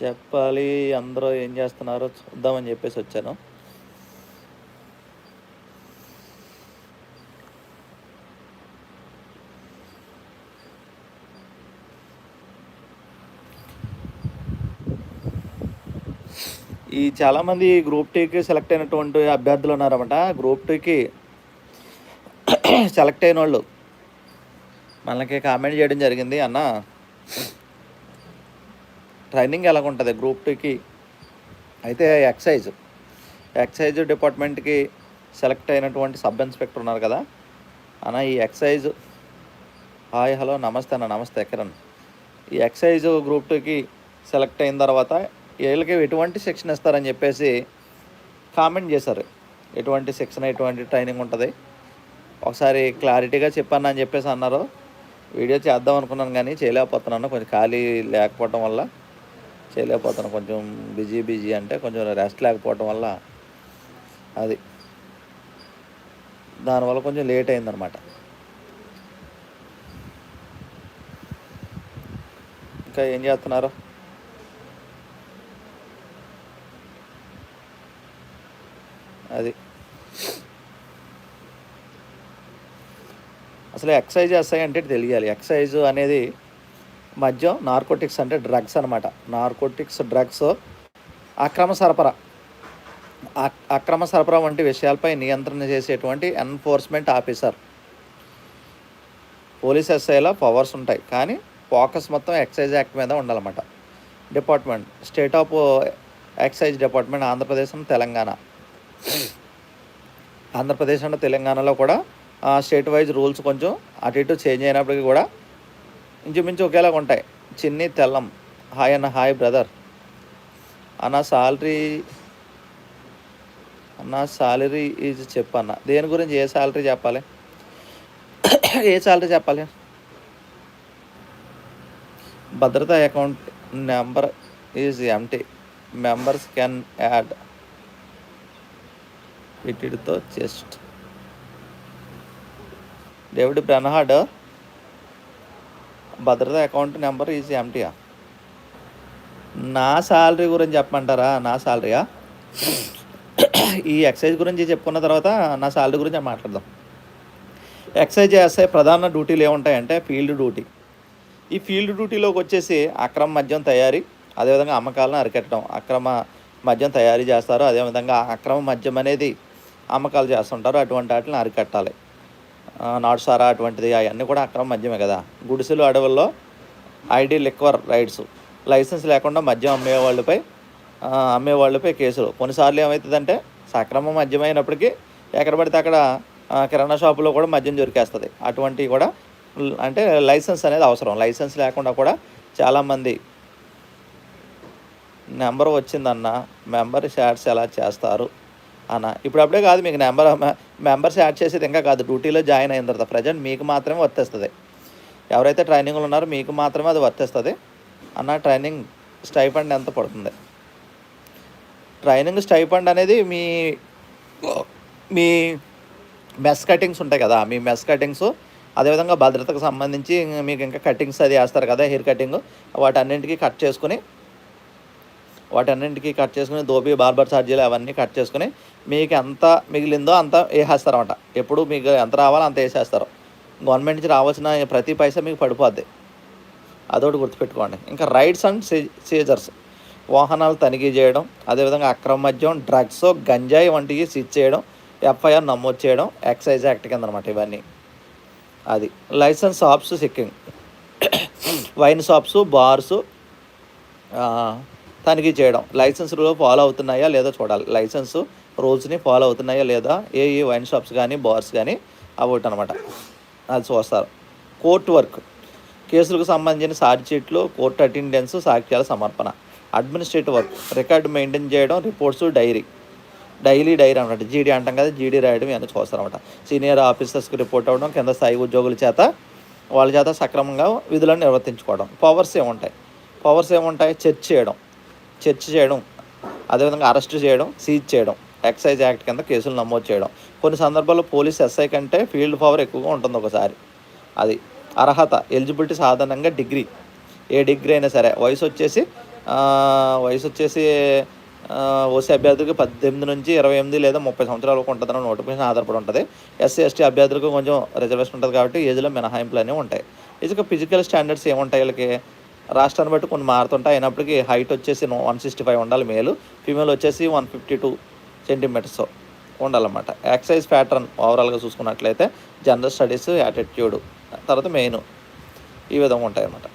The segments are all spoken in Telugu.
చెప్పాలి అందరూ ఏం చేస్తున్నారో చూద్దామని చెప్పేసి వచ్చాను. ఈ చాలామంది గ్రూప్ టూకి సెలెక్ట్ అయినటువంటి అభ్యర్థులు ఉన్నారన్నమాట. గ్రూప్ టూకి సెలెక్ట్ అయిన వాళ్ళు మనకి కామెంట్ చేయడం జరిగింది. అన్న ట్రైనింగ్ ఎలాగ ఉంటుంది గ్రూప్ టూకి? అయితే ఎక్సైజ్ ఎక్సైజ్ డిపార్ట్మెంట్కి సెలెక్ట్ అయినటువంటి సబ్ ఇన్స్పెక్టర్ ఉన్నారు కదా. అన్న ఈ ఎక్సైజ్ హాయ్ హలో నమస్తే అన్న నమస్తే కిరణ్. ఈ ఎక్సైజ్ గ్రూప్ టూకి సెలెక్ట్ అయిన తర్వాత వీళ్ళకి ఎటువంటి శిక్షణ ఇస్తారని చెప్పేసి కామెంట్ చేశారు. ఎటువంటి శిక్షణ ఎటువంటి ట్రైనింగ్ ఉంటుంది? ఒకసారి క్లారిటీగా చెప్పాను అని చెప్పేసి అన్నారు. వీడియో చేద్దాం అనుకున్నాను కానీ చేయలేకపోతున్నాను. కొంచెం ఖాళీ లేకపోవటం వల్ల చేయలేకపోతున్నాను కొంచెం బిజీ బిజీ అంటే కొంచెం రెస్ట్ లేకపోవటం వల్ల అది. దానివల్ల కొంచెం లేట్ అయిందనమాట ఇంకా ఏం చేస్తున్నారు? అది. అసలు ఎక్సైజ్ ఎస్ఐ అంటే తెలియాలి. ఎక్సైజ్ అనేది మద్యం నార్కోటిక్స్ అంటే డ్రగ్స్ అనమాట నార్కోటిక్స్ డ్రగ్స్ అక్రమ సరఫరా. అక్రమ సరఫరా వంటి విషయాలపై నియంత్రణ చేసేటువంటి ఎన్ఫోర్స్మెంట్ ఆఫీసర్. పోలీస్ ఎస్ఐలో పవర్స్ ఉంటాయి కానీ ఫోకస్ మొత్తం ఎక్సైజ్ యాక్ట్ మీద ఉండాలన్నమాట. Department state of excise department Andhra Pradesh Telangana. Andhra Pradesh and తెలంగాణలో కూడా స్టేట్ వైజ్ రూల్స్ కొంచెం అటు ఇటు చేంజ్ అయినప్పటికీ కూడా ఇంచుమించు ఒకేలాగా ఉంటాయి. చిన్ని తెల్లం హాయ్ అన్న హాయ్ బ్రదర్. అన్న సాలరీ అన్న సాలరీ ఈజ్ చెప్పన్న దేని గురించి ఏ సాలరీ చెప్పాలి? ఏ సాలరీ చెప్పాలి? భద్రతా account number is empty. Members can add ఇటుతో చెస్ట్ డేవిడ్ బ్రన్హార్డ్ భద్రతా అకౌంట్ నెంబర్ ఈజ్ ఎంటీయా నా శాలరీ గురించి చెప్పమంటారా? నా శాలరీయా ఈ ఎక్సైజ్ గురించి చెప్పుకున్న తర్వాత నా శాలరీ గురించి మాట్లాడదాం. ఎక్సైజ్ చేస్తే ప్రధాన డ్యూటీలు ఏముంటాయంటే ఫీల్డ్ డ్యూటీ. ఈ ఫీల్డ్ డ్యూటీలోకి వచ్చేసి అక్రమ మద్యం తయారీ అదేవిధంగా అమ్మకాలను అరికట్టడం. అక్రమ మద్యం తయారీ చేస్తారు అదేవిధంగా అక్రమ మద్యం అనేది అమ్మకాలు చేస్తుంటారు అటువంటి వాటిని అరికట్టాలి. ఆ, అటువంటిది అవన్నీ కూడా అక్రమ మద్యమే కదా. గుడిసెలు అడవుల్లో ఐడి లిక్వర్ రైడ్స్ లైసెన్స్ లేకుండా మద్యం అమ్మే వాళ్ళపై అమ్మే వాళ్ళపై కేసులు. కొన్నిసార్లు ఏమవుతుందంటే సక్రమ మద్యం అయినప్పటికీ ఎక్కడ పడితే అక్కడ కిరాణా షాపులో కూడా మద్యం దొరికేస్తుంది. అటువంటివి కూడా అంటే లైసెన్స్ అనేది అవసరం. లైసెన్స్ లేకుండా కూడా చాలామంది నెంబర్ వచ్చిందన్న మెంబర్ షాట్స్ ఎలా చేస్తారు? అన్న. ఇప్పుడు అప్పుడే కాదు మీకు నెంబర్ మెంబర్స్ యాడ్ చేసేది ఇంకా కాదు. డ్యూటీలో జాయిన్ అయిన తర్వాత ప్రజెంట్ మీకు మాత్రమే వర్తిస్తుంది. ఎవరైతే ట్రైనింగ్లో ఉన్నారో మీకు మాత్రమే అది వర్తిస్తుంది. అన్న ట్రైనింగ్ స్టైఫండ్ ఎంత పడుతుంది? ట్రైనింగ్ స్టైఫండ్ అనేది మీ మీ మెస్ కటింగ్స్ ఉంటాయి కదా. మీ మెస్ కటింగ్స్ అదేవిధంగా భద్రతకు సంబంధించి మీకు ఇంకా కటింగ్స్ అది వేస్తారు కదా హెయిర్ కటింగ్ వాటన్నింటికి కట్ చేసుకుని వాటన్నింటికి కట్ చేసుకుని దోపి బార్బర్ ఛార్జీలు అవన్నీ కట్ చేసుకుని మీకు ఎంత మిగిలిందో అంత వేసేస్తారన్నమాట. ఎప్పుడు మీకు ఎంత రావాలో అంత వేసేస్తారు. గవర్నమెంట్ నుంచి రావాల్సిన ప్రతి పైసా మీకు పడిపోద్ది. అదొకటి గుర్తుపెట్టుకోండి. ఇంకా రైడ్స్ అండ్ సీజర్స్ వాహనాలు తనిఖీ చేయడం అదేవిధంగా అక్రమ మద్యం డ్రగ్స్ గంజాయి వంటివి సీజ్ చేయడం ఎఫ్ఐఆర్ నమోదు చేయడం ఎక్సైజ్ యాక్ట్ కింద అనమాట ఇవన్నీ. అది. లైసెన్స్ షాప్స్ సిక్కింగ్ వైన్ షాప్స్ బార్స్ తనిఖీ చేయడం. లైసెన్స్ రూల్ ఫాలో అవుతున్నాయా లేదా చూడాలి. లైసెన్స్ రూల్స్ని ఫాలో అవుతున్నాయా లేదా ఏ ఏ వైన్ షాప్స్ కానీ బార్స్ కానీ అవి అనమాట అది చూస్తారు. Court work. కేసులకు సంబంధించిన ఛార్జ్షీట్లు కోర్టు అటెండెన్స్ సాక్ష్యాల సమర్పణ. Administrative work. రికార్డు మెయింటైన్ చేయడం రిపోర్ట్స్ డైరీ. డైలీ డైరీ అనమాట జీడీ అంటాం కదా జీడీ రాయడం ఇవన్నీ చూస్తారనమాట సీనియర్ ఆఫీసర్స్కి రిపోర్ట్ అవ్వడం కింద స్థాయి ఉద్యోగుల చేత వాళ్ళ చేత సక్రమంగా విధులను నిర్వర్తించుకోవడం. పవర్స్ ఏముంటాయి? పవర్స్ ఏముంటాయి? చర్చ్ చేయడం. చర్చ్ చేయడం అదేవిధంగా అరెస్ట్ చేయడం సీజ్ చేయడం ఎక్సైజ్ యాక్ట్ కింద కేసులు నమోదు చేయడం. కొన్ని సందర్భాల్లో పోలీస్ ఎస్ఐ కంటే ఫీల్డ్ పవర్ ఎక్కువగా ఉంటుంది ఒకసారి. అది అర్హత ఎలిజిబిలిటీ సాధారణంగా డిగ్రీ. ఏ డిగ్రీ అయినా సరే వయసు వచ్చేసి వయసు వచ్చేసి ఓసీ అభ్యర్థులకు పద్దెనిమిది నుంచి ఇరవై ఎనిమిది లేదా ముప్పై సంవత్సరాల వరకు ఉంటుందని నోటిఫికేషన్ ఆధారపడి ఉంటుంది. ఎస్సీ ఎస్టీ అభ్యర్థులకు కొంచెం రిజర్వేషన్ ఉంటుంది కాబట్టి ఏజ్లో మినహాయింపులు అనేవి ఉంటాయి. ఇసుక ఫిజికల్ స్టాండర్డ్స్ ఏముంటాయి వీళ్ళకి? రాష్ట్రాన్ని బట్టి కొన్ని మారుతుంటాయి. అయినప్పటికీ హైట్ వచ్చేసి వన్ సిక్స్టీ ఫైవ్ ఉండాలి మేలు. ఫీమేల్ వచ్చేసి వన్ ఫిఫ్టీ టూ సెంటీమీటర్స్ ఉండాలన్నమాట. ఎక్సైజ్ ప్యాటర్న్ ఓవరాల్గా చూసుకున్నట్లయితే జనరల్ స్టడీస్ యాటిట్యూడ్ తర్వాత మెయిన్ ఈ విధంగా ఉంటాయన్నమాట.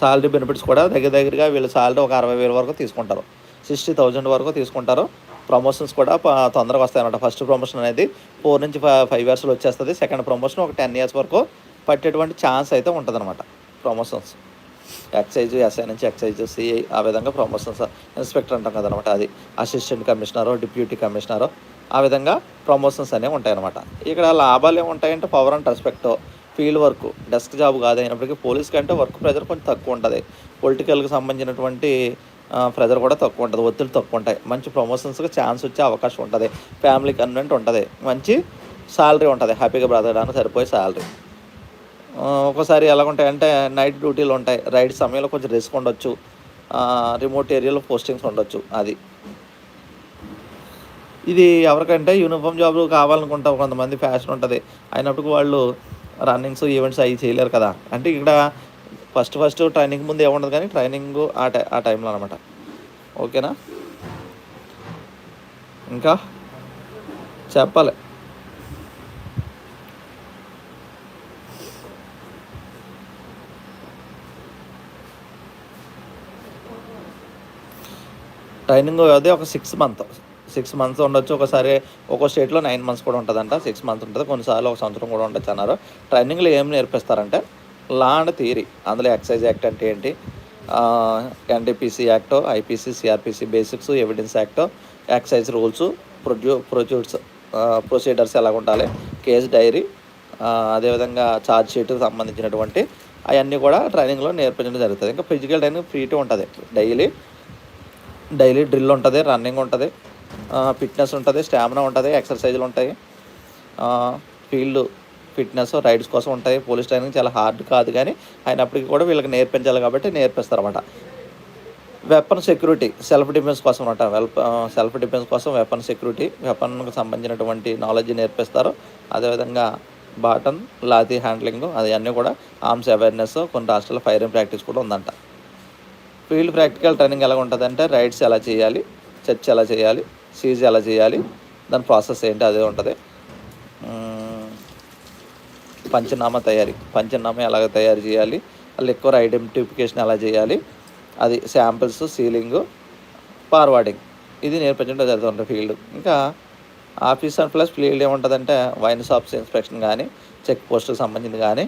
సాలరీ బెనిఫిట్స్ కూడా దగ్గర దగ్గరగా వీళ్ళు సాలరీ ఒక అరవై వేల వరకు తీసుకుంటారు. సిక్స్టీ థౌజండ్ వరకు తీసుకుంటారు. ప్రమోషన్స్ కూడా తొందరగా వస్తాయి ఫస్ట్ ప్రమోషన్ అనేది ఫోర్ నుంచి ఫైవ్ ఇయర్స్లో వచ్చేస్తుంది సెకండ్ ప్రమోషన్ ఒక టెన్ ఇయర్స్ వరకు పట్టేటువంటి ఛాన్స్ అయితే ఉంటుందన్నమాట. ప్రమోషన్స్ ఎక్సైజ్ ఎస్ఐ నుంచి ఎక్సైజ్ సిఐ ఆ విధంగా ప్రమోషన్స్ ఇన్స్పెక్టర్ అంటాం కదనమాట. అది అసిస్టెంట్ కమిషనరో డిప్యూటీ కమిషనరో ఆ విధంగా ప్రమోషన్స్ అనేవి ఉంటాయన్నమాట. ఇక్కడ లాభాలు ఏముంటాయంటే power and respect field work desk job కాదు అయినప్పటికీ పోలీస్ కంటే వర్క్ ప్రెజర్ కొంచెం తక్కువ ఉంటుంది. పొలిటికల్కి సంబంధించినటువంటి ప్రెజర్ కూడా తక్కువ ఉంటుంది. ఒత్తిడి తక్కువ ఉంటాయి. మంచి ప్రమోషన్స్కి ఛాన్స్ వచ్చే అవకాశం ఉంటుంది. ఫ్యామిలీ కన్వెంట్ ఉంటుంది. మంచి సాలరీ ఉంటుంది. హ్యాపీగా బ్రతకడానికి సరిపోయే శాలరీ ఒక్కోసారి ఎలా ఉంటాయంటే నైట్ డ్యూటీలు ఉంటాయి. రైడ్ సమయంలో కొంచెం రిస్క్ ఉండొచ్చు. రిమోట్ ఏరియాలో పోస్టింగ్స్ ఉండొచ్చు. అది. ఇది ఎవరికంటే యూనిఫామ్ జాబ్ కావాలనుకుంటా. కొంతమంది ఫ్యాషన్ ఉంటుంది. అయినప్పటికీ వాళ్ళు రన్నింగ్స్ ఈవెంట్స్ అవి చేయలేరు కదా. అంటే ఇక్కడ ఫస్ట్ ఫస్ట్ ట్రైనింగ్ ముందు ఏముండదు కానీ ట్రైనింగ్ ఆ టై ఆ టైంలో అనమాట ఓకేనా? ఇంకా చెప్పాలి. ట్రైనింగ్ అది ఒక సిక్స్ మంత్ సిక్స్ మంత్స్ ఉండొచ్చు. ఒకసారి ఒక్కో స్టేట్లో నైన్ మంత్స్ కూడా ఉంటుందంట. సిక్స్ మంత్స్ ఉంటుంది. కొన్నిసార్లు ఒక సంవత్సరం కూడా ఉండొచ్చు అన్నారు. ట్రైనింగ్లో ఏం నేర్పిస్తారంటే లా అండ్ థియరీ అందులో ఎక్సైజ్ యాక్ట్ అంటే ఏంటి? NDPC act IPC CrPC basics evidence act excise rules produ produce procedures ఎలా ఉండాలి? కేసు డైరీ అదేవిధంగా ఛార్జ్ షీట్కి సంబంధించినటువంటి అవన్నీ కూడా ట్రైనింగ్లో నేర్పించడం జరుగుతుంది. ఇంకా ఫిజికల్ ట్రైనింగ్ ఫ్రీటీ ఉంటుంది. డైలీ డైలీ డ్రిల్ ఉంటుంది రన్నింగ్ ఉంటుంది ఫిట్నెస్ ఉంటుంది స్టామినా ఉంటుంది ఎక్సర్సైజ్లు ఉంటాయి. ఫీల్డ్ ఫిట్నెస్ రైడ్స్ కోసం ఉంటాయి. పోలీస్ ట్రైనింగ్ చాలా హార్డ్ కాదు కానీ అయినప్పటికీ కూడా వీళ్ళకి నేర్పించాలి కాబట్టి నేర్పిస్తారన్నమాట. వెపన్ సెక్యూరిటీ సెల్ఫ్ డిఫెన్స్ కోసం అనమాట వెల్ప సెల్ఫ్ డిఫెన్స్ కోసం వెపన్ సెక్యూరిటీ వెపన్కి సంబంధించినటువంటి నాలెడ్జ్ నేర్పిస్తారు. అదేవిధంగా బాటన్ లాతీ హ్యాండ్లింగ్ అది అన్నీ కూడా ఆర్మ్స్ అవేర్నెస్ కొన్ని రాష్ట్రాల ఫైరింగ్ ప్రాక్టీస్ కూడా ఉందంట. ఫీల్డ్ ప్రాక్టికల్ ట్రైనింగ్ ఎలా ఉంటుందంటే రైడ్స్ ఎలా చేయాలి చర్చ్ ఎలా చేయాలి సీజ్ ఎలా చేయాలి దాని ప్రాసెస్ ఏంటి అదే ఉంటుంది. పంచనామా తయారీ పంచనామా ఎలాగ తయారు చేయాలి వాళ్ళు ఎక్కువ ఐడెంటిఫికేషన్ ఎలా చేయాలి అది శాంపిల్స్ సీలింగ్ ఫార్వర్డింగ్ ఇది నేర్పించడం జరుగుతుంది ఫీల్డ్. ఇంకా ఆఫీస్ అండ్ ప్లస్ ఫీల్డ్ ఏముంటుందంటే వైన్ షాప్స్ ఇన్స్పెక్షన్ కానీ చెక్ పోస్ట్కి సంబంధించింది కానీ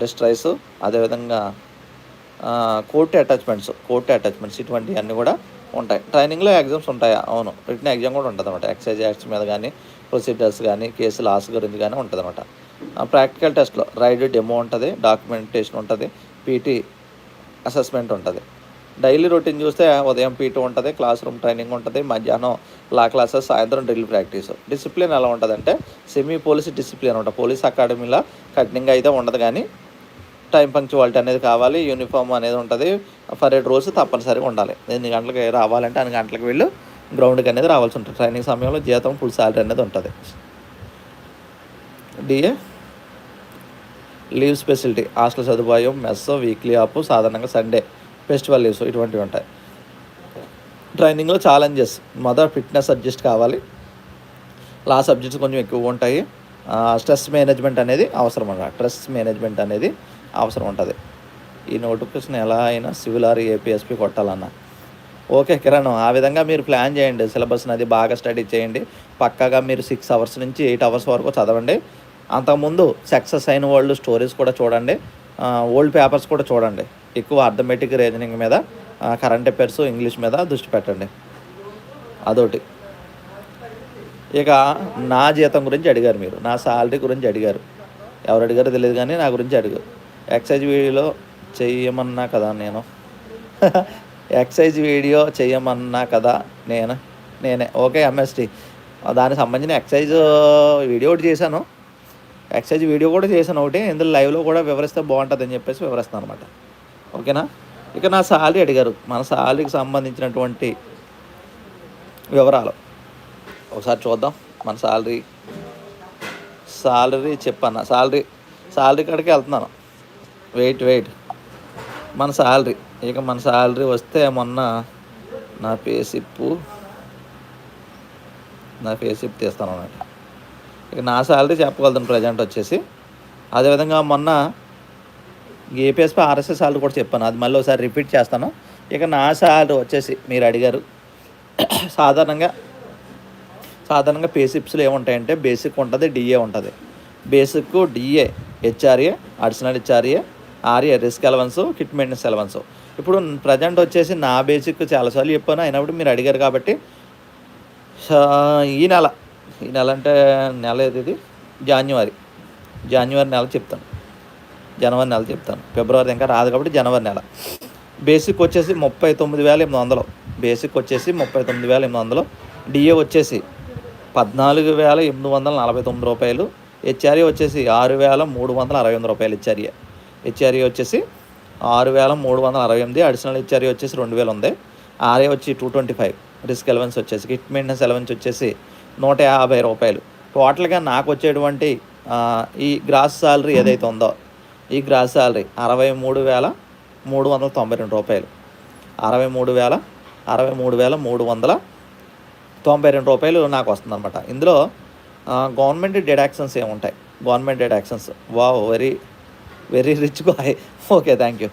డిస్ట్రైస్ అదేవిధంగా కోర్టు అటాచ్మెంట్స్ కోర్టు అటాచ్మెంట్స్ ఇటువంటివి అన్నీ కూడా ఉంటాయి. ట్రైనింగ్లో ఎగ్జామ్స్ ఉంటాయి? అవును. రిటర్న్ ఎగ్జామ్ కూడా ఉంటుంది అనమాట ఎక్సైజ్ యాక్ట్స్ మీద కానీ ప్రొసీడర్స్ కానీ కేసు లాస్ గురించి కానీ ఉంటుంది అనమాట ప్రాక్టికల్ టెస్ట్లో రైడ్ డెమో ఉంటుంది డాక్యుమెంటేషన్ ఉంటుంది పీటీ అసెస్మెంట్ ఉంటుంది. డైలీ రొటీన్ చూస్తే ఉదయం పీటీ ఉంటుంది క్లాస్ రూమ్ ట్రైనింగ్ ఉంటుంది మధ్యాహ్నం లా క్లాసెస్ సాయంత్రం డ్రిల్ ప్రాక్టీస్. డిసిప్లిన్ ఎలా ఉంటుందంటే సెమీ పోలీస్ డిసిప్లిన్ ఉంటుంది పోలీస్ అకాడమీలో కఠినంగా అయితే ఉండదు కానీ టైం పంక్చువాలిటీ అనేది కావాలి యూనిఫామ్ అనేది ఉంటుంది. ఫర్ ఎయిట్ రోజు తప్పనిసరిగా ఉండాలి. ఎన్ని గంటలకు రావాలంటే అన్ని గంటలకు వెళ్ళు గ్రౌండ్కి అనేది రావాల్సి ఉంటుంది. ట్రైనింగ్ సమయంలో జీతం ఫుల్ శాలరీ అనేది ఉంటుంది. డిఏ లీవ్ ఫెసిలిటీ హాస్టల్ సదుపాయం మెస్ వీక్లీ ఆఫ్ సాధారణంగా సండే. ఫెస్టివల్ లీవ్స్ ఇటువంటివి ఉంటాయి. ట్రైనింగ్లో ఛాలెంజెస్ మొదట ఫిట్నెస్ అడ్జస్ట్ కావాలి. లా సబ్జెక్ట్స్ కొంచెం ఎక్కువ ఉంటాయి. స్ట్రెస్ మేనేజ్మెంట్ అనేది అవసరం అన్నమాట స్ట్రెస్ మేనేజ్మెంట్ అనేది అవసరం ఉంటుంది. ఈ నోటిఫికేషన్ ఎలా అయినా సివిల్ ఆర్ ఏపీఎస్పీ కొట్టాలన్నా. ఓకే కిరణ్ ఆ విధంగా మీరు ప్లాన్ చేయండి. సిలబస్ని అది బాగా స్టడీ చేయండి. పక్కాగా మీరు సిక్స్ అవర్స్ నుంచి ఎయిట్ అవర్స్ వరకు చదవండి. అంతకుముందు సక్సెస్ అయిన వాళ్ళు స్టోరీస్ కూడా చూడండి. ఓల్డ్ పేపర్స్ కూడా చూడండి. ఎక్కువ అర్థమెటిక్ రీజనింగ్ మీద కరెంట్ అఫైర్స్ ఇంగ్లీష్ మీద దృష్టి పెట్టండి. అదొకటి. ఇక నా జీతం గురించి అడిగారు మీరు. నా శాలరీ గురించి అడిగారు. ఎవరు అడిగారో తెలియదు కానీ నా గురించి అడిగారు. ఎక్సైజ్ వీడియోలో చెయ్యమన్నా కదా నేను? ఎక్సైజ్ వీడియో చెయ్యమన్నా కదా నేను? నేనే. ఓకే ఎంఎస్టీ దానికి సంబంధించిన ఎక్సైజ్ వీడియో ఒకటి చేశాను. ఎక్సైజ్ వీడియో కూడా చేశాను ఒకటి. ఇందులో లైవ్లో కూడా వివరిస్తే బాగుంటుంది అని చెప్పేసి వివరిస్తాను అనమాట ఓకేనా? ఇక నా సాలరీ అడిగారు. మన సాలరీకి సంబంధించినటువంటి వివరాలు. ఒకసారి చూద్దాం. మన సాలరీ సాలరీ చెప్పన్న. సాలరీ సాలరీ కాడికి వెళ్తున్నాను. Wait wait. మన శాలరీ ఇక మన శాలరీ వస్తే మొన్న నా పేసిప్పు నా పేసిప్ తీస్తాను అన్నమాట. ఇక నా శాలరీ చెప్పగలుగుతాను ప్రజెంట్ వచ్చేసి. అదేవిధంగా మొన్న ఏపీఎస్పీ ఆర్ఎస్ఎస్ శాలరీ కూడా చెప్పాను. అది మళ్ళీ ఒకసారి రిపీట్ చేస్తాను. ఇక నా శాలరీ వచ్చేసి మీరు అడిగారు. సాధారణంగా సాధారణంగా పేసిప్స్లో ఏముంటాయంటే బేసిక్ ఉంటుంది డిఏ ఉంటుంది. Basic DA HRA additional HRA RA risk allowance kit maintenance allowance ఇప్పుడు ప్రజెంట్ వచ్చేసి నా బేసిక్ చాలాసార్లు చెప్పాను. అయినప్పుడు మీరు అడిగారు కాబట్టి ఈ నెల ఈ నెల అంటే నెల ఏది ఇది? జాన్యువరి. జాన్యువరి నెల చెప్తాను. జనవరి నెల చెప్తాను. ఫిబ్రవరి ఇంకా రాదు కాబట్టి జనవరి నెల. బేసిక్ వచ్చేసి ముప్పై తొమ్మిది వేల ఎనిమిది వందలు. బేసిక్ వచ్చేసి ముప్పై తొమ్మిది వేల ఎనిమిది వందలు. డిఏ వచ్చేసి పద్నాలుగు వేల ఎనిమిది వందల నలభై తొమ్మిది రూపాయలు. హెచ్ఆర్ఏ వచ్చేసి ఆరు వేల మూడు వందల అరవై ఎనిమిది రూపాయలు హెచ్ఆర్ఏ. హెచ్ఆర్ఏ వచ్చేసి ఆరు వేల మూడు వందల అరవై ఎనిమిది అడిషనల్ హెచ్ఆర్ఏ వచ్చేసి రెండు వేలు ఉంది ఆర్ఏ వచ్చి two twenty five risk allowance వచ్చేసి కిట్ మెయింటెనెన్స్ ఎలవెన్స్ వచ్చేసి నూట యాభై రూపాయలు. టోటల్గా నాకు వచ్చేటువంటి ఈ గ్రాస్ శాలరీ ఏదైతే ఉందో ఈ గ్రాస్ శాలరీ అరవై మూడు వేల మూడు వందల తొంభై రెండు రూపాయలు. అరవై మూడు వేల అరవై మూడు వేల మూడు వందల తొంభై రెండు రూపాయలు నాకు వస్తుందన్నమాట. ఇందులో గవర్నమెంట్ డిడాక్షన్స్ ఏముంటాయి? Government deductions wow very very rich boy okay thank you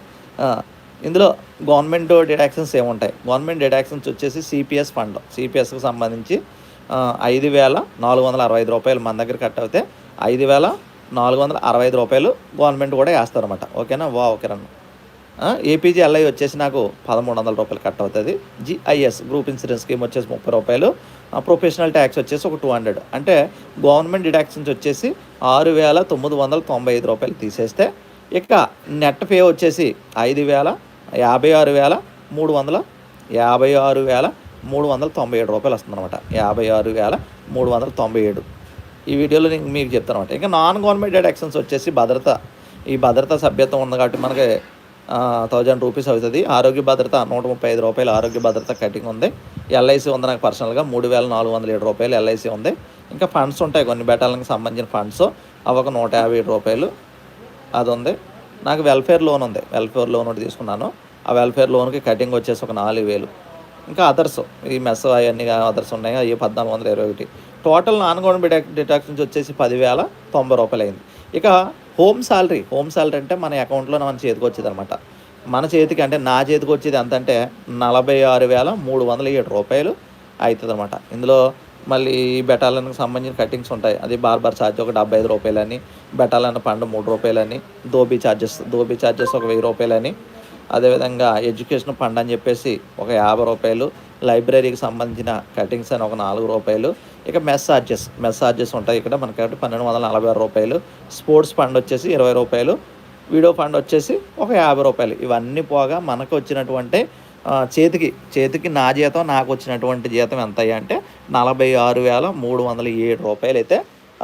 ఇందులో గవర్నమెంట్ డిడాక్షన్స్ ఏముంటాయి? గవర్నమెంట్ డిడాక్షన్స్ వచ్చేసి సిపిఎస్ ఫండ్ సిపిఎస్కి సంబంధించి ఐదు వేల నాలుగు వందల అరవై ఐదు రూపాయలు మన దగ్గర కట్ అవుతే ఐదు వేల నాలుగు వందల అరవై ఐదు రూపాయలు గవర్నమెంట్ కూడా వేస్తారన్నమాట. ఓకేనా వా ఓకే రన్న. ఏపీజీ ఎల్ఐ వచ్చేసి నాకు పదమూడు వందల రూపాయలు కట్ అవుతుంది. జిఐఎస్ గ్రూప్ ఇన్సూరెన్స్ స్కీమ్ వచ్చేసి ముప్పై రూపాయలు. ప్రొఫెషనల్ ట్యాక్స్ వచ్చేసి ఒక టూ హండ్రెడ్. అంటే గవర్నమెంట్ డిడక్షన్స్ వచ్చేసి ఆరు వేల తొమ్మిది వందల తొంభై ఐదు రూపాయలు తీసేస్తే ఇక నెట్ పే వచ్చేసి ఐదు వేల యాభై ఆరు వేల మూడు వందల యాభై ఆరు వేల మూడు వందల తొంభై ఏడు రూపాయలు వస్తుంది అనమాట యాభై ఆరు వేల మూడు వందల తొంభై ఏడు. ఈ వీడియోలో నేను మీకు చెప్తాను అనమాట ఇంకా నాన్ గవర్నమెంట్ డిడాక్షన్స్ వచ్చేసి భద్రత. ఈ భద్రత సభ్యత్వం ఉంది కాబట్టి మనకి థౌజండ్ రూపీస్ అవుతుంది. ఆరోగ్య భద్రత నూట ముప్పై ఐదు రూపాయలు ఆరోగ్య భద్రత కటింగ్ ఉంది. ఎల్ఐసి ఉంది నాకు పర్సనల్గా. మూడు వేల నాలుగు వందల ఏడు రూపాయలు ఎల్ఐసి ఉంది. ఇంకా ఫండ్స్ ఉంటాయి కొన్ని బెటాలకు సంబంధించిన ఫండ్స్. అవి ఒక నూట యాభై ఏడు రూపాయలు అది ఉంది. నాకు వెల్ఫేర్ లోన్ ఉంది. వెల్ఫేర్ లోన్ ఒకటి తీసుకున్నాను. ఆ వెల్ఫేర్ లోన్కి కటింగ్ వచ్చేసి ఒక నాలుగు వేలు. ఇంకా అదర్స్ ఈ మెస్ అవన్నీ అదర్స్ ఉన్నాయి. అవి పద్నాలుగు వందల ఇరవై ఒకటి. టోటల్ నాన్ గవర్నమెంట్ డిడక్షన్స్ వచ్చేసి పదివేల తొంభై రూపాయలు అయింది ఇక హోమ్ శాలరీ. హోమ్ శాలరీ అంటే మన అకౌంట్లో మన చేతికి వచ్చేది అనమాట మన చేతికి అంటే నా చేతికి వచ్చేది ఎంత అంటే నలభై ఆరు వేల మూడు వందల ఏడు రూపాయలు అవుతుంది అనమాట ఇందులో మళ్ళీ బెటాలన్కి సంబంధించిన కటింగ్స్ ఉంటాయి. అది బార్బర్ ఛార్జ్ ఒక డెబ్బై ఐదు రూపాయలని బెటాలన్ పండు మూడు రూపాయలని దోబీ ఛార్జెస్ దోబీ ఛార్జెస్ ఒక వెయ్యి రూపాయలని. అదేవిధంగా ఎడ్యుకేషన్ ఫండ్ అని చెప్పేసి ఒక యాభై రూపాయలు లైబ్రరీకి సంబంధించిన కటింగ్స్ అని ఒక నాలుగు రూపాయలు ఇక మెస్ ఛార్జెస్ మెస్ ఛార్జెస్ ఉంటాయి ఇక్కడ మనకి కాబట్టి పన్నెండు వందల నలభై ఆరు రూపాయలు. స్పోర్ట్స్ ఫండ్ వచ్చేసి ఇరవై రూపాయలు వీడియో ఫండ్ వచ్చేసి ఒక యాభై రూపాయలు. ఇవన్నీ పోగా మనకు వచ్చినటువంటి చేతికి చేతికి నా జీతం నాకు వచ్చినటువంటి జీతం ఎంత అంటే నలభై ఆరు వేల మూడు వందల ఏడు రూపాయలు అయితే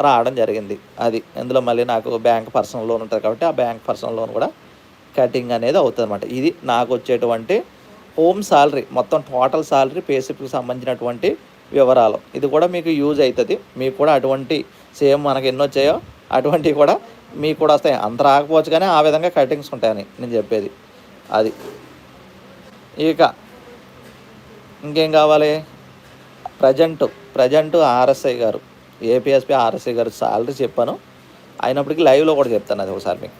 రావడం జరిగింది. అది ఇందులో మళ్ళీ నాకు బ్యాంక్ పర్సనల్ లోన్ ఉంటుంది కాబట్టి ఆ బ్యాంక్ పర్సనల్ లోన్ కూడా కటింగ్ అనేది అవుతుంది అనమాట ఇది నాకు వచ్చేటువంటి హోమ్ శాలరీ మొత్తం టోటల్ శాలరీ పేసిప్కి సంబంధించినటువంటి వివరాలు. ఇది కూడా మీకు యూజ్ అవుతుంది. మీకు కూడా అటువంటి సేమ్ మనకి ఎన్నో వచ్చాయో అటువంటివి కూడా మీకు కూడా వస్తాయి. అంత రాకపోవచ్చు కానీ ఆ విధంగా కటింగ్స్ ఉంటాయని నేను చెప్పేది. అది. ఇక ఇంకేం కావాలి? ప్రజెంట్ ప్రజెంట్ ఆర్ఎస్ఐ గారు ఏపీఎస్పీ ఆర్ఎస్ఐ గారు సాలరీ చెప్పాను. అయినప్పటికీ లైవ్లో కూడా చెప్తాను అది ఒకసారి మీకు.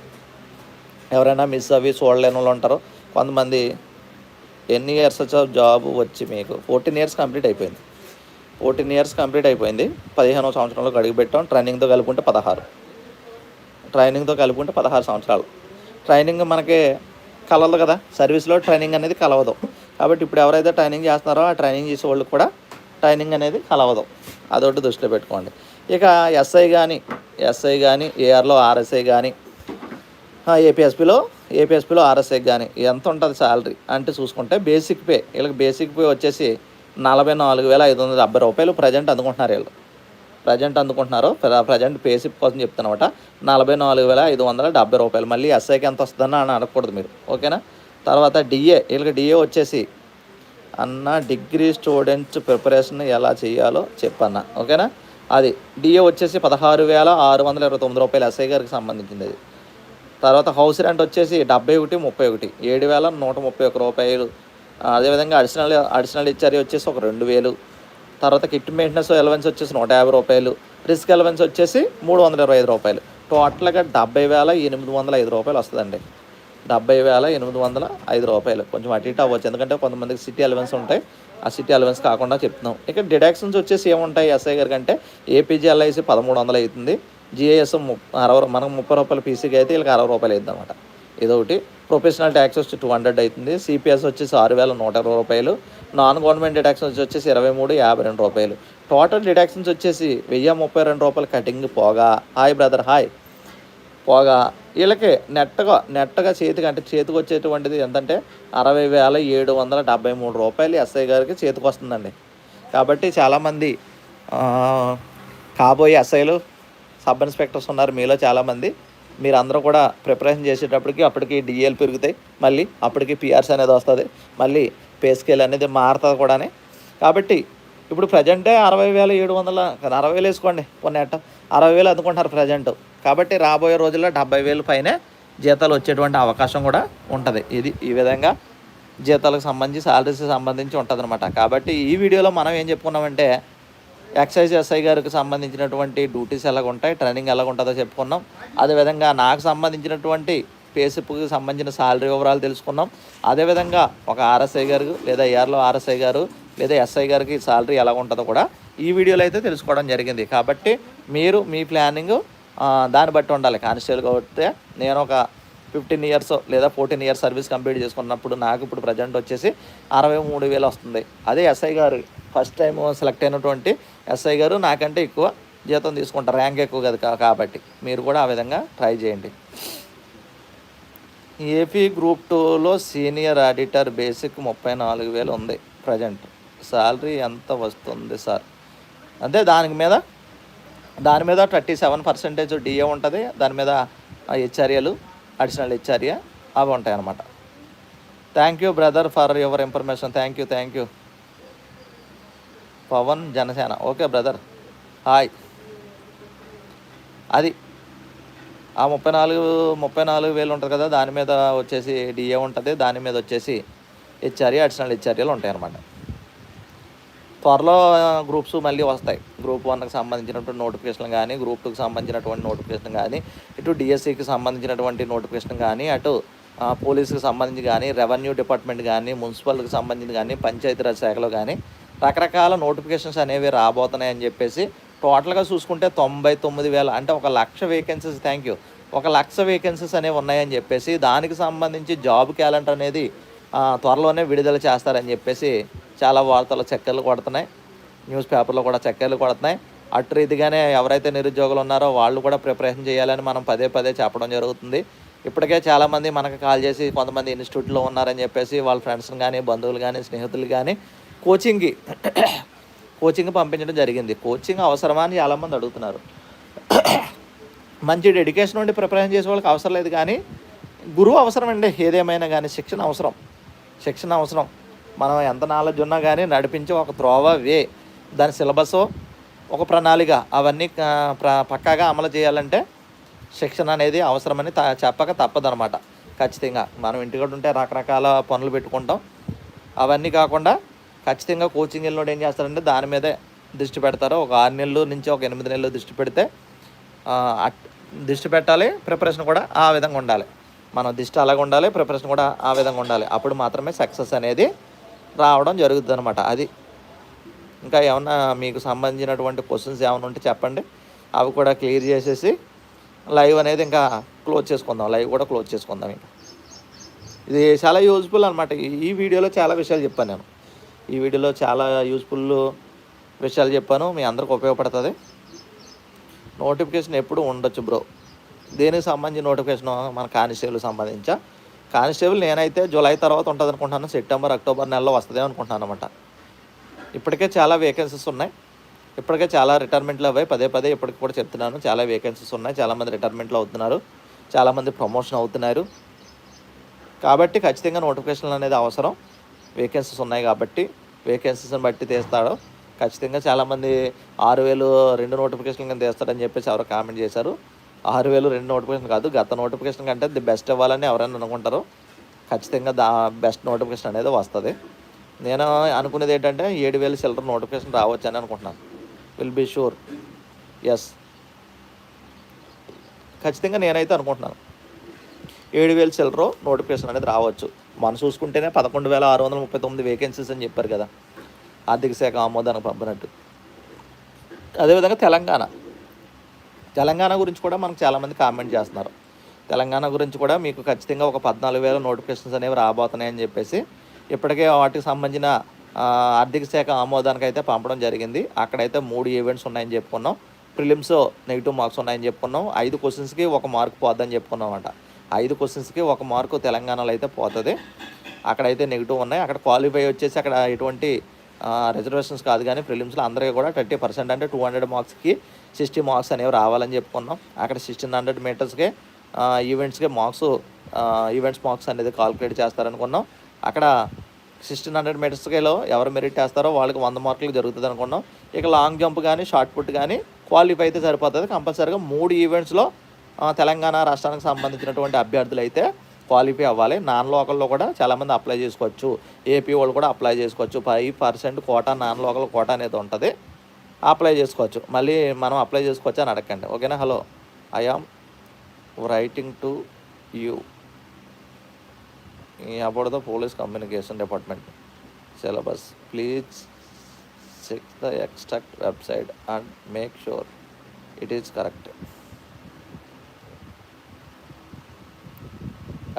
ఎవరైనా మిస్ అవి చూడలేని వాళ్ళు ఉంటారు. కొంతమంది ఎన్ని ఇయర్స్ వచ్చా జాబ్ వచ్చి మీకు ఫోర్టీన్ ఇయర్స్ కంప్లీట్ అయిపోయింది. ఫోర్టీన్ ఇయర్స్ కంప్లీట్ అయిపోయింది. పదిహేనో సంవత్సరంలో అడుగు పెట్టాం. ట్రైనింగ్తో కలుపుకుంటే పదహారు. ట్రైనింగ్తో కలుపుకుంటే పదహారు సంవత్సరాలు. ట్రైనింగ్ మనకి కలవదు కదా సర్వీస్లో ట్రైనింగ్ అనేది కలవదు. కాబట్టి ఇప్పుడు ఎవరైతే ట్రైనింగ్ చేస్తున్నారో ఆ ట్రైనింగ్ చేసే వాళ్ళకి కూడా ట్రైనింగ్ అనేది కలవదు. అదొకటి దృష్టిలో పెట్టుకోండి. ఇక ఎస్ఐ కానీ ఎస్ఐ కానీ ఏఆర్లో ఆర్ఎస్ఐ కానీ ఏపీఎస్పీలో ఏపీఎస్పీలో ఆర్ఎస్ఐ కానీ ఎంత ఉంటుంది శాలరీ అంటే చూసుకుంటే బేసిక్ పే వీళ్ళకి బేసిక్ పే వచ్చేసి నలభై నాలుగు వేల ఐదు వందల డెబ్బై రూపాయలు ప్రజెంట్ అందుకుంటున్నారు వీళ్ళు. ప్రజెంట్ అందుకుంటున్నారో. ప్రజెంట్ పేసిప్ కోసం చెప్తున్నమాట. నలభై నాలుగు వేల ఐదు వందల డెబ్బై రూపాయలు. మళ్ళీ ఎస్ఐకి ఎంత వస్తుందని అని అడగకూడదు మీరు. ఓకేనా? తర్వాత డిఏ. వీళ్ళకి డిఏ వచ్చేసి అన్న డిగ్రీ స్టూడెంట్స్ ప్రిపరేషన్ ఎలా చేయాలో చెప్పన్న. ఓకేనా? అది డిఏ వచ్చేసి పదహారు వేల ఆరు వందల ఇరవై తొమ్మిది రూపాయలు ఎస్ఐ గారికి సంబంధించింది. అది తర్వాత హౌస్ రెంట్ వచ్చేసి డెబ్బై ఒకటి ముప్పై ఒకటి. ఏడు వేల నూట ముప్పై ఒక రూపాయలు. అదేవిధంగా అడిషనల్ అడిషనల్ ఇచ్చారు వచ్చేసి ఒక రెండు వేలు. తర్వాత కిట్ మెయింటెనెన్స్ ఎలవెన్స్ వచ్చేసి నూట యాభై రూపాయలు. రిస్క్ ఎలవెన్స్ వచ్చేసి మూడు వందల ఇరవై ఐదు రూపాయలు. టోటల్గా డెబ్బై వేల ఎనిమిది వందల ఐదు రూపాయలు వస్తుందండి. డెబ్బై వేల ఎనిమిది వందల ఐదు రూపాయలు. కొంచెం అటు ఇటు అవ్వచ్చు. ఎందుకంటే కొంతమందికి సిటీ అలవెన్స్ ఉంటాయి. ఆ సిటీ అలవెన్స్ కాకుండా చెప్తున్నాం. ఇక డిడక్షన్స్ వచ్చేసి ఏముంటాయి ఎస్ఐ గారికి అంటే ఏపీజీ ఎల్ఐసి పదమూడు వందలు అవుతుంది. జిఐఎస్ అరవై మనకు ముప్పై రూపాయలు పీసీకి అయితే వీళ్ళకి అరవై రూపాయలు అవుతుంది అనమాట ఇదొకటి ప్రొఫెషనల్ ట్యాక్స్ వచ్చి టూ హండ్రెడ్ అవుతుంది సిపిఎస్ వచ్చేసి ఆరు వేల నూట ఇరవై రూపాయలు. నాన్ గవర్నమెంట్ డిడక్షన్స్ వచ్చేసి ఇరవై మూడు యాభై రెండు రూపాయలు. టోటల్ డిడక్షన్స్ వచ్చేసి వెయ్యి ముప్పై రెండు రూపాయలు కటింగ్ పోగా. హాయ్ బ్రదర్ హాయ్ పోగా. వీళ్ళకి నెట్టగా నెట్టగా చేతికి అంటే చేతికి వచ్చేటువంటిది ఎంతంటే అరవై వేల ఏడు వందల డెబ్బై మూడు రూపాయలు ఎస్ఐ గారికి చేతికి వస్తుందండి. కాబట్టి చాలామంది కాబోయే ఎస్ఐలు సబ్ ఇన్స్పెక్టర్స్ ఉన్నారు. మీలో చాలామంది మీరు అందరూ కూడా ప్రిపరేషన్ చేసేటప్పటికి అప్పటికి డిఎల్ పెరుగుతాయి. మళ్ళీ అప్పటికి పిఆర్స్ అనేది వస్తుంది. మళ్ళీ పే స్కేల్ అనేది మారుతుంది కూడాని. కాబట్టి ఇప్పుడు ప్రజెంటే అరవై వేల ఏడు వందల అరవై వేలు వేసుకోండి కొన్ని అట్ట. అరవై వేలు అందుకుంటున్నారు ప్రజెంట్. కాబట్టి రాబోయే రోజుల్లో డెబ్బై వేలు పైనే జీతాలు వచ్చేటువంటి అవకాశం కూడా ఉంటుంది. ఇది ఈ విధంగా జీతాలకు సంబంధించి శాలరీస్కి సంబంధించి ఉంటుంది కాబట్టి ఈ వీడియోలో మనం ఏం చెప్పుకున్నామంటే ఎక్సైజ్ ఎస్ఐ గారికి సంబంధించినటువంటి డ్యూటీస్ ఎలాగ ఉంటాయి ట్రైనింగ్ ఎలాగ ఉంటుందో చెప్పుకున్నాం. అదేవిధంగా నాకు సంబంధించినటువంటి పేసిప్కి సంబంధించిన శాలరీ వివరాలు తెలుసుకున్నాం. అదేవిధంగా ఒక ఆర్ఎస్ఐ గారు లేదా ఏఆర్లో ఆర్ఎస్ఐ గారు లేదా ఎస్ఐ గారికి శాలరీ ఎలా ఉంటుందో కూడా ఈ వీడియోలో అయితే తెలుసుకోవడం జరిగింది. కాబట్టి మీరు మీ ప్లానింగ్ దాన్ని బట్టి ఉండాలి. కానిస్టేబుల్ కాబట్టి నేను ఒక ఫిఫ్టీన్ ఇయర్స్ లేదా ఫోర్టీన్ ఇయర్స్ సర్వీస్ కంప్లీట్ చేసుకున్నప్పుడు నాకు ఇప్పుడు ప్రజెంట్ వచ్చేసి అరవై మూడు వేలు వస్తుంది. అదే ఎస్ఐ గారు ఫస్ట్ టైం సెలెక్ట్ అయినటువంటి ఎస్ఐ గారు నాకంటే ఎక్కువ జీతం తీసుకుంటారు. ర్యాంక్ ఎక్కువ కదా కాబట్టి మీరు కూడా ఆ విధంగా ట్రై చేయండి. ఏపీ గ్రూప్ టూలో సీనియర్ ఆడిటర్ బేసిక్ ముప్పై నాలుగు వేలు ఉంది ప్రజెంట్. శాలరీ ఎంత వస్తుంది సార్? అంటే దాని మీద దాని మీద థర్టీ సెవెన్ పర్సెంటేజ్ డిఏ ఉంటుంది. దాని మీద హెచ్ఆర్ఏలు అడిషనల్ హెచ్ఆర్ఏ అవి ఉంటాయి అనమాట thank you brother for your information thank you thank you Pavan Janasena okay brother hi అది ఆ ముప్పై నాలుగు ముప్పై నాలుగు వేలు ఉంటుంది కదా దాని మీద వచ్చేసి డిఏ ఉంటుంది. దాని మీద వచ్చేసి హెచ్ఆర్ఏ అడిషనల్ హెచ్ఆర్ఏలు ఉంటాయి అన్నమాట త్వరలో గ్రూప్స్ మళ్ళీ వస్తాయి. గ్రూప్ వన్కి సంబంధించినటువంటి నోటిఫికేషన్ కానీ గ్రూప్ టూకి సంబంధించినటువంటి నోటిఫికేషన్ కానీ ఇటు డిఎస్సికి సంబంధించినటువంటి నోటిఫికేషన్ కానీ అటు ఆ, పోలీసుకి సంబంధించి కానీ రెవెన్యూ డిపార్ట్మెంట్ కానీ మున్సిపల్కి సంబంధించి కానీ పంచాయతీరాజ్ శాఖలో కానీ రకరకాల నోటిఫికేషన్స్ అనేవి రాబోతున్నాయి అని చెప్పేసి టోటల్గా చూసుకుంటే తొంభై తొమ్మిది వేల అంటే ఒక లక్ష వేకెన్సీస్ థ్యాంక్ యూ ఒక లక్ష వేకెన్సీస్ అనేవి ఉన్నాయని చెప్పేసి దానికి సంబంధించి జాబ్ క్యాలెండర్ అనేది త్వరలోనే విడుదల చేస్తారని చెప్పేసి చాలా వార్తలు చక్కర్లు కొడుతున్నాయి. న్యూస్ పేపర్లో కూడా చక్కర్లు కొడుతున్నాయి. అటు రీతిగానే ఎవరైతే నిరుద్యోగులు ఉన్నారో వాళ్ళు కూడా ప్రిపరేషన్ చేయాలని మనం పదే పదే చెప్పడం జరుగుతుంది. ఇప్పటికే చాలామంది మనకు కాల్ చేసి కొంతమంది ఇన్స్టిట్యూట్లో ఉన్నారని చెప్పేసి వాళ్ళ ఫ్రెండ్స్ని కానీ బంధువులు కానీ స్నేహితులు కానీ కోచింగ్కి కోచింగ్ పంపించడం జరిగింది. కోచింగ్ అవసరమా అని చాలామంది అడుగుతున్నారు. మంచి డెడికేషన్ ఉండి ప్రిపరేషన్ చేసే వాళ్ళకి అవసరం లేదు కానీ గురువు అవసరం అండి ఏదేమైనా కానీ శిక్షణ అవసరం. శిక్షణ అవసరం. మనం ఎంత నాలెడ్జ్ ఉన్నా కానీ నడిపించే ఒక త్రోవ వే. దాని సిలబస్ ఒక ప్రణాళిక. అవన్నీ ప్ర- పక్కాగా అమలు చేయాలంటే శిక్షణ అనేది అవసరమని త చెప్పక తప్పదనమాట. ఖచ్చితంగా. మనం ఇంటికడ ఉంటే రకరకాల పనులు పెట్టుకుంటాం. అవన్నీ కాకుండా ఖచ్చితంగా కోచింగ్ వెళ్ళినోడు ఏం చేస్తారంటే దాని మీదే దృష్టి పెడతారు. ఒక ఆరు నెలలు నుంచి ఒక ఎనిమిది నెలలు దృష్టి పెడితే అట్- దృష్టి పెట్టాలి. ప్రిపరేషన్ కూడా ఆ విధంగా ఉండాలి. మనం దిష్టి అలాగ ఉండాలి. ప్రిపరేషన్ కూడా ఆ విధంగా ఉండాలి. అప్పుడు మాత్రమే సక్సెస్ అనేది రావడం జరుగుతుంది అనమాట అది ఇంకా ఏమన్నా మీకు సంబంధించినటువంటి క్వశ్చన్స్ ఏమైనా ఉంటే చెప్పండి. అవి కూడా క్లియర్ చేసేసి లైవ్ అనేది ఇంకా క్లోజ్ చేసుకుందాం. లైవ్ కూడా క్లోజ్ చేసుకుందాం ఇంకా. ఇది చాలా యూజ్ఫుల్ అనమాట ఈ వీడియోలో చాలా విషయాలు చెప్పాను నేను. ఈ వీడియోలో చాలా యూజ్ఫుల్ విషయాలు చెప్పాను. మీ అందరికి ఉపయోగపడుతుంది. నోటిఫికేషన్ ఎప్పుడు ఉండొచ్చు బ్రో దేనికి సంబంధించి నోటిఫికేషన్ మన కానిస్టేబుల్ సంబంధించా? కానిస్టేబుల్ నేనైతే జూలై తర్వాత ఉంటుంది అనుకుంటున్నాను సెప్టెంబర్ అక్టోబర్ నెలలో వస్తుంది అనుకుంటున్నాను అనమాట ఇప్పటికే చాలా వేకెన్సీస్ ఉన్నాయి. ఇప్పటికే చాలా రిటైర్మెంట్లు అవ్వాయి. పదే పదే ఇప్పటికి కూడా చెప్తున్నాను. చాలా వేకెన్సీస్ ఉన్నాయి. చాలామంది రిటైర్మెంట్లు అవుతున్నారు. చాలామంది ప్రమోషన్ అవుతున్నారు. కాబట్టి ఖచ్చితంగా నోటిఫికేషన్లు అనేది అవసరం. వేకెన్సీస్ ఉన్నాయి కాబట్టి వేకెన్సీస్ని బట్టి తీస్తాడు. ఖచ్చితంగా చాలామంది ఆరు వేలు రెండు నోటిఫికేషన్ కింద తీస్తాడని చెప్పేసి ఎవరో కామెంట్ చేశారు. ఆరు వేలు రెండు నోటిఫికేషన్ కాదు గత నోటిఫికేషన్ కంటే ది బెస్ట్ ఇవ్వాలని ఎవరైనా అనుకుంటారు ఖచ్చితంగా దా బెస్ట్ నోటిఫికేషన్ అనేది వస్తుంది. నేను అనుకునేది ఏంటంటే ఏడు వేలు చిల్లర నోటిఫికేషన్ రావచ్చు అని అనుకుంటున్నాను. Will be sure. ఎస్ ఖచ్చితంగా నేనైతే అనుకుంటున్నాను. ఏడు వేలు సిల్లరు నోటిఫికేషన్ అనేది రావచ్చు. మనం చూసుకుంటేనే పదకొండు వేల ఆరు వందల ముప్పై తొమ్మిది వేకెన్సీస్ అని చెప్పారు కదా. ఆర్థిక శాఖ ఆమోదానికి పంపినట్టు. అదేవిధంగా తెలంగాణ. తెలంగాణ గురించి కూడా మనకు చాలామంది కామెంట్ చేస్తున్నారు. తెలంగాణ గురించి కూడా మీకు ఖచ్చితంగా ఒక పద్నాలుగు వేల నోటిఫికేషన్స్ అనేవి రాబోతున్నాయని చెప్పేసి ఇప్పటికే వాటికి సంబంధించిన ఆర్థిక శాఖ ఆమోదానికి అయితే పంపడం జరిగింది. అక్కడైతే మూడు ఈవెంట్స్ ఉన్నాయని చెప్పుకున్నాం. ప్రిలిమ్స్ నెగిటివ్ మార్క్స్ ఉన్నాయని చెప్పుకున్నాం. ఐదు క్వశ్చన్స్కి ఒక మార్క్ పోద్దని చెప్పుకున్నాం అంట ఐదు క్వశ్చన్స్కి ఒక మార్కు తెలంగాణలో అయితే పోతుంది. అక్కడైతే నెగిటివ్ ఉన్నాయి. అక్కడ క్వాలిఫై వచ్చేసి అక్కడ ఎటువంటి రిజర్వేషన్స్ కాదు కానీ ప్రిలిమ్స్లో అందరికీ కూడా థర్టీ పర్సెంట్ అంటే టూ హండ్రెడ్ మార్క్స్కి సిక్స్టీ మార్క్స్ అనేవి రావాలని చెప్పుకున్నాం. అక్కడ సిక్స్టీన్ హండ్రెడ్ మీటర్స్కి ఈవెంట్స్కి మార్క్స్ ఈవెంట్స్ మార్క్స్ అనేది కాల్కులేట్ చేస్తారనుకున్నాం. అక్కడ సిక్స్టీన్ హండ్రెడ్ మీటర్స్కిలో ఎవరు మెరిట్ చేస్తారో వాళ్ళకి వంద మార్కులు జరుగుతుంది అనుకున్నాం ఇక లాంగ్ జంప్ కానీ షార్ట్ పుట్ కానీ క్వాలిఫై అయితే సరిపోతుంది. కంపల్సరీగా మూడు ఈవెంట్స్లో తెలంగాణ రాష్ట్రానికి సంబంధించినటువంటి అభ్యర్థులు అయితే క్వాలిఫై అవ్వాలి. నాన్ లోకల్లో కూడా చాలామంది అప్లై చేసుకోవచ్చు. ఏపీ వాళ్ళు కూడా అప్లై చేసుకోవచ్చు. Five percent quota non local quota అనేది ఉంటుంది. అప్లై చేసుకోవచ్చు. మళ్ళీ మనం అప్లై చేసుకోవచ్చు అని అడగండి ఓకేనా hello I am writing to you about the police communication department syllabus please check the extract website and make sure it is correct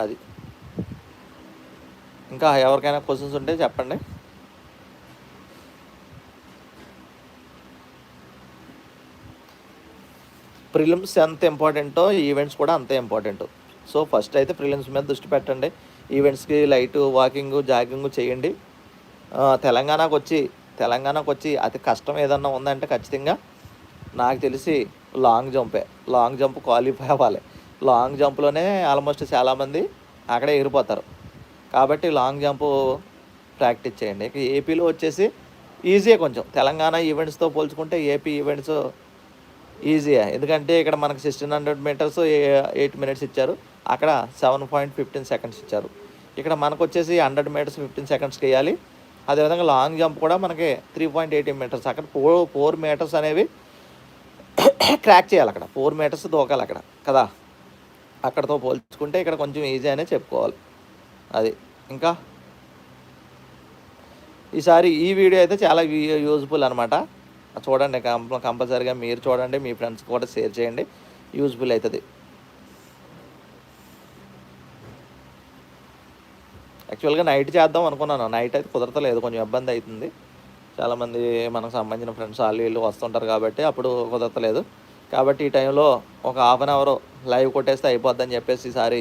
అది. ఇంకా ఎవరికైనా క్వశ్చన్స్ ఉంటే చెప్పండి. ప్రిలిమ్స్ ఎంత ఇంపార్టెంటో ఈవెంట్స్ కూడా అంతే ఇంపార్టెంట్ సో ఫస్ట్ అయితే ప్రిలిమ్స్ మీద దృష్టి పెట్టండి. ఈవెంట్స్కి లైట్ వాకింగ్ జాగింగ్ చేయండి. తెలంగాణకు వచ్చి తెలంగాణకు వచ్చి అతి కష్టం ఏదన్నా ఉందంటే ఖచ్చితంగా నాకు తెలిసి లాంగ్ జంపే లాంగ్ జంప్ క్వాలిఫై అవ్వాలి. లాంగ్ జంప్లోనే ఆల్మోస్ట్ చాలామంది అక్కడే ఎగిరిపోతారు. కాబట్టి లాంగ్ జంప్ ప్రాక్టీస్ చేయండి. ఇక ఏపీలో వచ్చేసి ఈజీ కొంచెం. తెలంగాణ ఈవెంట్స్తో పోల్చుకుంటే ఏపీ ఈవెంట్స్ ఈజీయే ఎందుకంటే ఇక్కడ మనకు sixteen hundred metres eight minutes ఇచ్చారు. అక్కడ సెవెన్ పాయింట్ ఫిఫ్టీన్ సెకండ్స్ ఇచ్చారు. ఇక్కడ మనకు వచ్చేసి హండ్రెడ్ మీటర్స్ ఫిఫ్టీన్ సెకండ్స్కి వేయాలి. అదేవిధంగా లాంగ్ జంప్ కూడా మనకి త్రీ పాయింట్ ఎయిటీ మీటర్స్ అక్కడ ఫోర్ ఫోర్ మీటర్స్ అనేవి క్రాక్ చేయాలి అక్కడ. ఫోర్ మీటర్స్ దూకాలి అక్కడ. కదా? అక్కడతో పోల్చుకుంటే ఇక్కడ కొంచెం ఈజీ అనే చెప్పుకోవాలి. అది. ఇంకా? ఈసారి ఈ వీడియో అయితే చాలా యూజ్ఫుల్ అనమాట చూడండి కంప కంపల్సరీగా మీరు చూడండి మీ ఫ్రెండ్స్ కూడా షేర్ చేయండి. యూజ్ఫుల్ అవుతుంది. యాక్చువల్గా నైట్ చేద్దాం అనుకున్నాను. నైట్ అయితే కుదరతలేదు కొంచెం ఇబ్బంది అవుతుంది. చాలామంది మనకు సంబంధించిన ఫ్రెండ్స్ వాళ్ళు వీళ్ళు వస్తుంటారు కాబట్టి అప్పుడు కుదరతలేదు. కాబట్టి ఈ టైంలో ఒక హాఫ్ అన్ అవర్ లైవ్ కొట్టేస్తే అయిపోద్దని చెప్పేసి ఈసారి